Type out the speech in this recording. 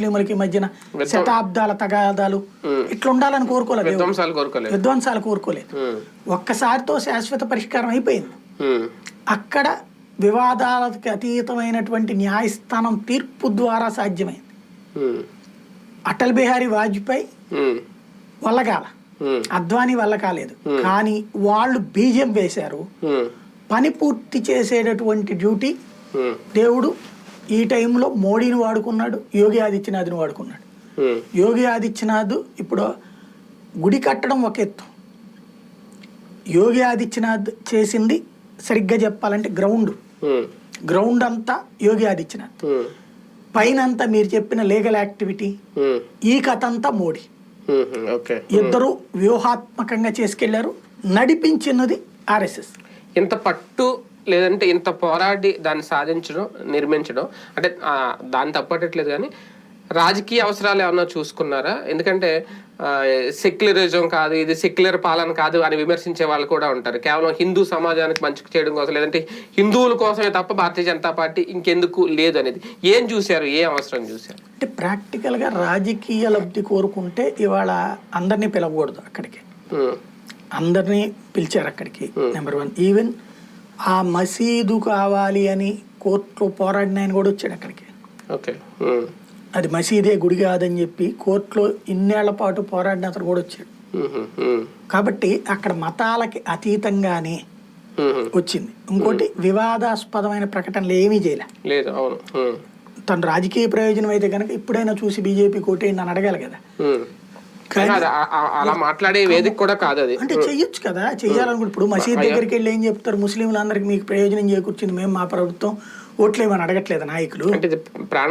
ముస్లింలకి మధ్యన శతాబ్దాల తగాదాలు. ఇట్లా ఉండాలని కోరుకోలేదు. విధ్వంసాలు కోరుకోలేదు. ఒక్కసారితో శాశ్వత పరిష్కారం అయిపోయింది. అక్కడ వివాదాలకు అతీతమైనటువంటి న్యాయస్థానం తీర్పు ద్వారా సాధ్యమైంది. అటల్ బిహారీ వాజ్పేయి వల్లగాల. ఉమ్, అద్వానీ వల్ల కాలేదు. కానీ వాళ్ళు బీజం వేశారు. పని పూర్తి చేసేటటువంటి డ్యూటీ దేవుడు ఈ టైంలో మోడీని వాడుకున్నాడు యోగి ఆదిత్యనాథ్ని వాడుకున్నాడు. యోగి ఆదిత్యనాథ్ ఇప్పుడు గుడి కట్టడం ఒక ఎత్తు. యోగి ఆదిత్యనాథ్ చేసింది సరిగ్గా చెప్పాలంటే గ్రౌండ్ గ్రౌండ్ అంతా యోగి ఆదిత్యనాథ్. పైన అంతా మీరు చెప్పిన లీగల్ యాక్టివిటీ ఈ కథ అంతా మోడీ ఇద్దరు వ్యూహాత్మకంగా చేసుకెళ్ళారు నడిపించినది ఆర్ఎస్ఎస్. ఇంత పట్టు లేదంటే ఇంత పోరాడి దాన్ని సాధించడం నిర్మించడం అంటే దాన్ని తప్పట్టట్లేదు కానీ రాజకీయ అవసరాలు ఏమన్నా చూసుకున్నారా? ఎందుకంటే సెక్యులరిజం కాదు ఇది సెక్యులర్ పాలన కాదు అని విమర్శించే వాళ్ళు కూడా ఉంటారు. కేవలం హిందూ సమాజానికి మంచి చేయడం కోసం లేదంటే హిందువుల కోసమే తప్ప భారతీయ జనతా పార్టీ ఇంకెందుకు లేదు అనేది. ఏం చూశారు? ఏ అవసరం చూశారు? అంటే ప్రాక్టికల్గా రాజకీయ లబ్ధి కోరుకుంటే ఇవాళ అందరినీ పిలవకూడదు అక్కడికి. అందరినీ పిలిచారు అక్కడికి నెంబర్ వన్. ఈవెన్ ఆ మసీదు కావాలి అని కోర్టులో పోరాడిన ఆయన కూడా వచ్చాడు అక్కడికి. ఓకే. అది మసీదే గుడి కాదని చెప్పి కోర్టులో ఇన్నేళ్ళ పాటు పోరాడిన అతను కూడా వచ్చాడు. కాబట్టి అక్కడ మతాలకి అతీతంగానే వచ్చింది. ఇంకోటి వివాదాస్పదమైన ప్రకటనలు ఏమీ చేయలే. లేదు అవును. తను రాజకీయ ప్రయోజనం అయితే కనుక ఇప్పుడైనా చూసి బీజేపీ కోటేయండి అని అడగాలి కదా. అలా మాట్లాడే వేదిక కూడా కాదు అది. అంటే చెయ్యొచ్చు కదా చెయ్యాలనుకుంటే ఇప్పుడు మసీద్ దగ్గరికి వెళ్ళి ఏం చెప్తారు? ముస్లింలందరికీ మీకు ప్రయోజనం చేకూర్చింది మేము మా ప్రభుత్వం. ఓట్లేమని అడగట్లేదు నాయకులు? అంటే ప్రాణ